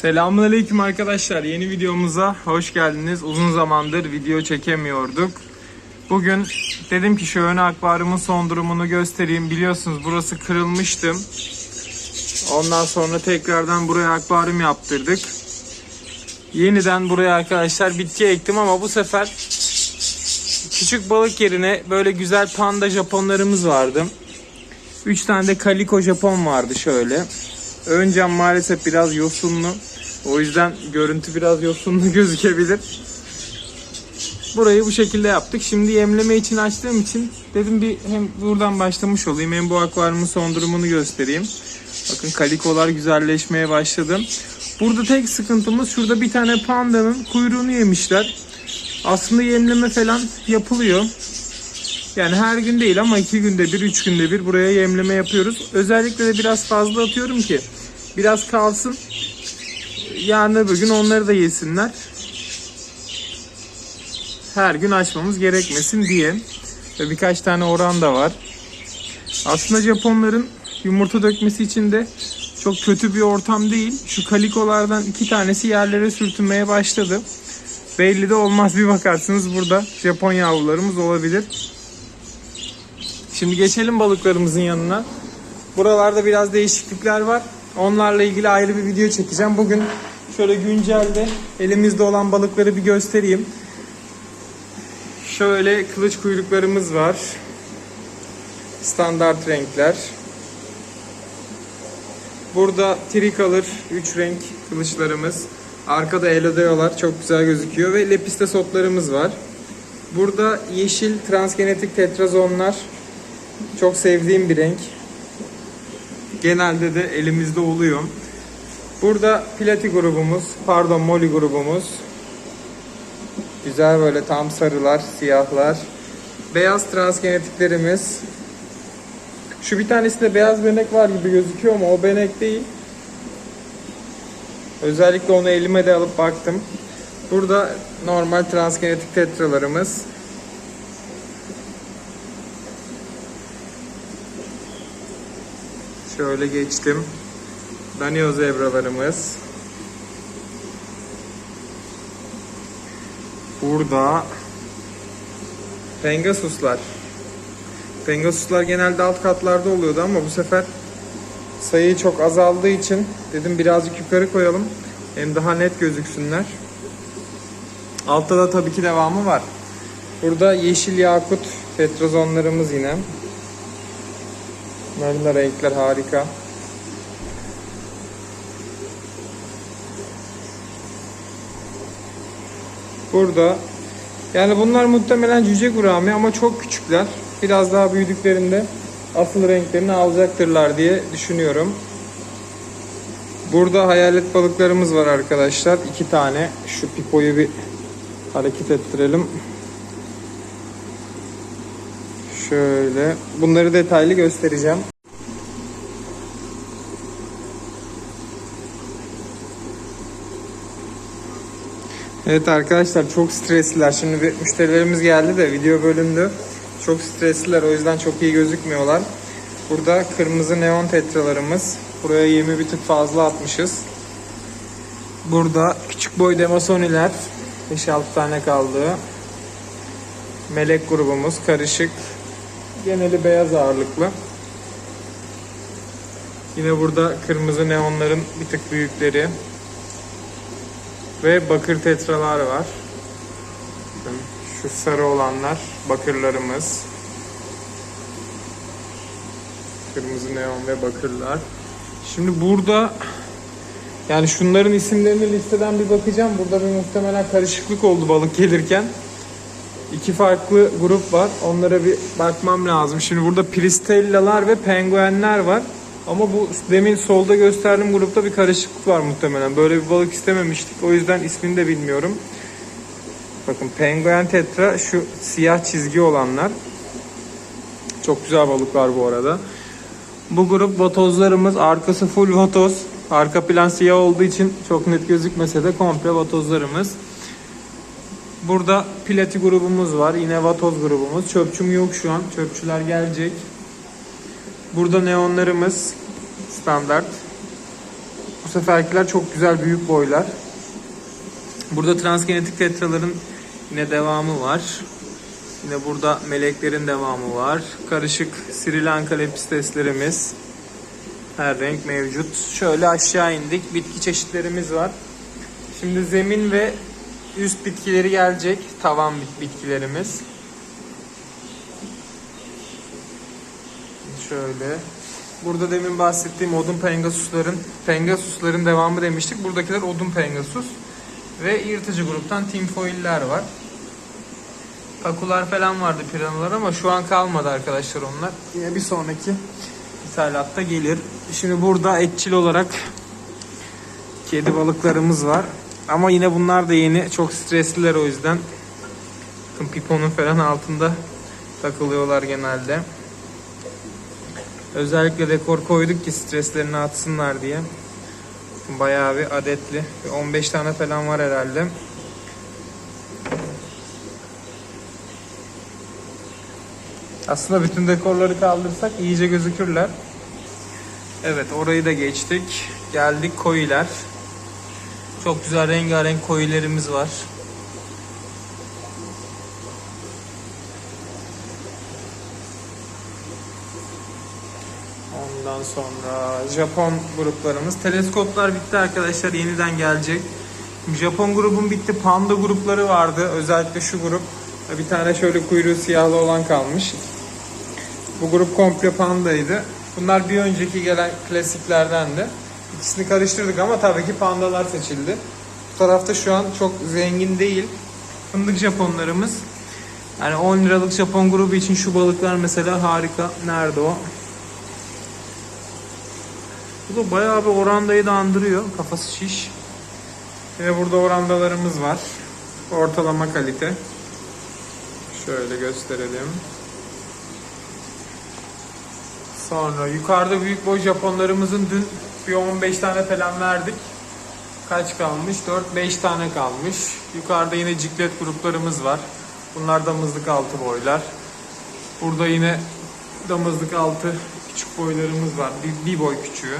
Selamünaleyküm arkadaşlar. Yeni videomuza hoş geldiniz. Uzun zamandır video çekemiyorduk. Bugün dedim ki şu ön akvaryumun son durumunu göstereyim. Biliyorsunuz burası kırılmıştı. Ondan sonra tekrardan buraya akvaryum yaptırdık. Yeniden buraya arkadaşlar bitki ektim ama bu sefer küçük balık yerine böyle güzel panda japonlarımız vardı. 3 tane de kaliko japon vardı şöyle. Ön cam maalesef biraz yosunlu. O yüzden görüntü biraz yosunlu gözükebilir. Burayı bu şekilde yaptık. Şimdi yemleme için açtığım için dedim bir hem buradan başlamış olayım hem bu akvaryumun son durumunu göstereyim. Bakın kalikolar güzelleşmeye başladı. Burada tek sıkıntımız şurada bir tane pandanın kuyruğunu yemişler. Aslında yemleme falan yapılıyor. Yani her gün değil ama iki günde bir, üç günde bir buraya yemleme yapıyoruz. Özellikle de biraz fazla atıyorum ki biraz kalsın. Yarın öbür gün onları da yesinler. Her gün açmamız gerekmesin diye. Ve birkaç tane oran da var. Aslında Japonların yumurta dökmesi için de çok kötü bir ortam değil. Şu kalikolardan iki tanesi yerlere sürtünmeye başladı. Belli de olmaz bir bakarsınız burada Japon yavrularımız olabilir. Şimdi geçelim balıklarımızın yanına. Buralarda biraz değişiklikler var. Onlarla ilgili ayrı bir video çekeceğim. Bugün şöyle güncelde elimizde olan balıkları bir göstereyim. Şöyle kılıç kuyruklarımız var. Standart renkler. Burada tricolor 3 renk kılıçlarımız. Arkada elodeolar çok güzel gözüküyor ve lepiste sotlarımız var. Burada yeşil transgenetik tetrazonlar çok sevdiğim bir renk. Genelde de elimizde oluyor. Burada plati grubumuz, pardon moli grubumuz. Güzel böyle tam sarılar, siyahlar. Beyaz transgenetiklerimiz. Şu bir tanesi de beyaz benek var gibi gözüküyor ama o benek değil. Özellikle onu elime de alıp baktım. Burada normal transgenetik tetralarımız. Şöyle geçtim. Danio zebralarımız. Burada Pengasuslar. Pengasuslar genelde alt katlarda oluyordu ama bu sefer sayı çok azaldığı için dedim birazcık yukarı koyalım. Hem daha net gözüksünler. Altta da tabii ki devamı var. Burada yeşil yakut tetrazonlarımız yine. Bunların renkler harika. Burada yani bunlar muhtemelen cüce gurami ama çok küçükler. Biraz daha büyüdüklerinde asıl renklerini alacaktırlar diye düşünüyorum. Burada hayalet balıklarımız var arkadaşlar. iki tane. Şu pipoyu bir hareket ettirelim. Şöyle. Bunları detaylı göstereceğim. Evet arkadaşlar çok stresliler. Şimdi bir müşterilerimiz geldi de video bölündü. Çok stresliler o yüzden çok iyi gözükmüyorlar. Burada kırmızı neon tetralarımız. Buraya yemi bir tık fazla atmışız. Burada küçük boy demasoniler. 5-6 tane kaldı. Melek grubumuz karışık. Geneli beyaz ağırlıklı. Yine burada kırmızı neonların bir tık büyükleri. Ve bakır tetralar var. Şu sarı olanlar bakırlarımız. Kırmızı neon ve bakırlar. Şimdi burada yani şunların isimlerini listeden bir bakacağım. Burada bir muhtemelen karışıklık oldu balık gelirken. İki farklı grup var. Onlara bir bakmam lazım. Şimdi burada Pristellalar ve penguenler var. Ama bu demin solda gösterdiğim grupta bir karışıklık var muhtemelen. Böyle bir balık istememiştik. O yüzden ismini de bilmiyorum. Bakın penguen tetra şu siyah çizgi olanlar. Çok güzel balıklar bu arada. Bu grup vatozlarımız. Arkası full vatoz. Arka plan siyah olduğu için çok net gözükmese de komple vatozlarımız. Burada plati grubumuz var. Yine vatoz grubumuz. Çöpçüm yok şu an. Çöpçüler gelecek. Burada neonlarımız standart. seferkiler çok güzel büyük boylar. Burada transgenetik tetraların yine devamı var. Yine burada meleklerin devamı var. Karışık Sri Lanka lepisteslerimiz. Her renk mevcut. Şöyle aşağı indik. Bitki çeşitlerimiz var. Şimdi zemin ve üst bitkileri gelecek. Tavan bit- bitkilerimiz. Şöyle. Burada demin bahsettiğim odun pengasusların pengasusların devamı demiştik. Buradakiler odun pengasus ve yırtıcı gruptan tinfoiller var. Kakular falan vardı piranalar ama şu an kalmadı arkadaşlar onlar. Yine bir sonraki ithalatta gelir. Şimdi burada etçil olarak kedi balıklarımız var. Ama yine bunlar da yeni. Çok stresliler o yüzden. Bakın piponun falan altında takılıyorlar genelde. Özellikle dekor koyduk ki streslerini atsınlar diye. Bayağı bir adetli. Bir 15 tane falan var herhalde. Aslında bütün dekorları kaldırsak iyice gözükürler. Evet orayı da geçtik. Geldik koyiler. Çok güzel rengarenk koyilerimiz var. Ondan sonra Japon gruplarımız. Teleskoplar bitti arkadaşlar. Yeniden gelecek. Japon grubun bitti. Panda grupları vardı. Özellikle şu grup. Bir tane şöyle kuyruğu siyahlı olan kalmış. Bu grup komple pandaydı. Bunlar bir önceki gelen klasiklerdendi. İkisini karıştırdık ama tabii ki pandalar seçildi. Bu tarafta şu an çok zengin değil. Fındık Japonlarımız. Yani 10 liralık Japon grubu için şu balıklar mesela harika. Nerede o? Bu da bayağı bir orandayı da andırıyor. Kafası şiş. Yine burada orandalarımız var. Ortalama kalite. Şöyle gösterelim. Sonra yukarıda büyük boy Japonlarımızın dün bir 15 tane falan verdik. Kaç kalmış? 4-5 tane kalmış. Yukarıda yine ciklet gruplarımız var. Bunlar damızlık altı boylar. Burada yine damızlık altı küçük boylarımız var. Bir, bir boy küçüğü.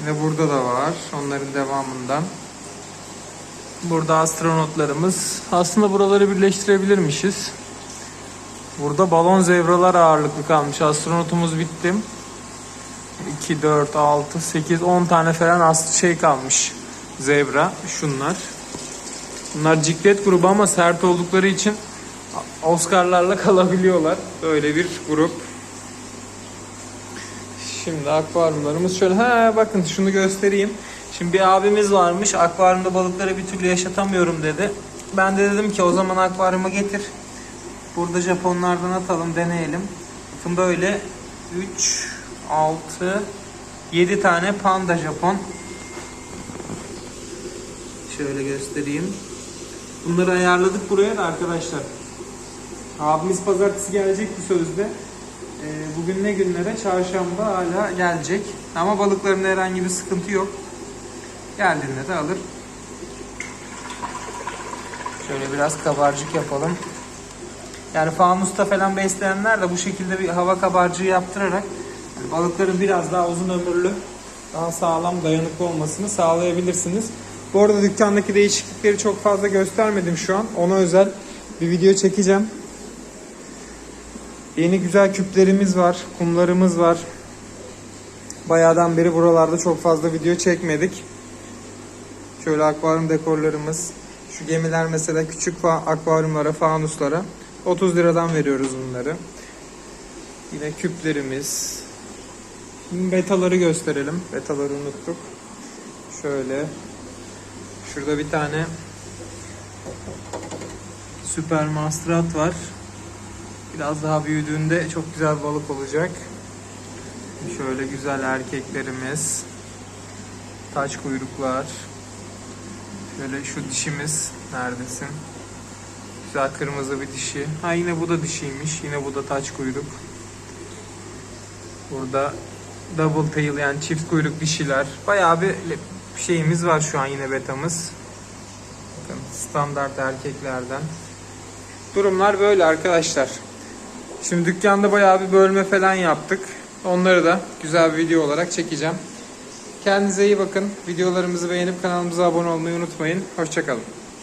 Yine burada da var. Onların devamından. Burada astronotlarımız. Aslında buraları birleştirebilirmişiz. Burada balon zevralar ağırlıklı kalmış. Astronotumuz bitti. 2, 4, 6, 8, 10 tane falan as şey kalmış. Zebra. Şunlar. Bunlar ciklet grubu ama sert oldukları için Oscar'larla kalabiliyorlar. Böyle bir grup. Şimdi akvaryumlarımız şöyle. Ha bakın şunu göstereyim. Şimdi bir abimiz varmış. Akvaryumda balıkları bir türlü yaşatamıyorum dedi. Ben de dedim ki o zaman akvaryuma getir. Burada Japonlardan atalım deneyelim. Bakın böyle 3, 6, 7 tane panda Japon. Şöyle göstereyim. Bunları ayarladık buraya da arkadaşlar. Abimiz pazartesi gelecekti sözde. Ee, bugün ne günlere? Çarşamba hala gelecek. Ama balıklarında herhangi bir sıkıntı yok. Geldiğinde de alır. Şöyle biraz kabarcık yapalım. Yani fanusta falan besleyenler de bu şekilde bir hava kabarcığı yaptırarak balıkların biraz daha uzun ömürlü, daha sağlam, dayanıklı olmasını sağlayabilirsiniz. Bu arada dükkandaki değişiklikleri çok fazla göstermedim şu an. Ona özel bir video çekeceğim. Yeni güzel küplerimiz var, kumlarımız var. Bayağıdan beri buralarda çok fazla video çekmedik. Şöyle akvaryum dekorlarımız. Şu gemiler mesela küçük akvaryumlara, fanuslara 30 liradan veriyoruz bunları. Yine küplerimiz. Betaları gösterelim. Betaları unuttuk. Şöyle. Şurada bir tane Süper Mastrat var. Biraz daha büyüdüğünde çok güzel balık olacak. Şöyle güzel erkeklerimiz. Taç kuyruklar. Şöyle şu dişimiz neredesin? Güzel kırmızı bir dişi. Ha yine bu da dişiymiş. Yine bu da taç kuyruk. Burada double tail yani çift kuyruk dişiler. Bayağı bir şeyimiz var şu an yine betamız. Bakın standart erkeklerden. Durumlar böyle arkadaşlar. Şimdi dükkanda bayağı bir bölme falan yaptık. Onları da güzel bir video olarak çekeceğim. Kendinize iyi bakın. Videolarımızı beğenip kanalımıza abone olmayı unutmayın. Hoşçakalın.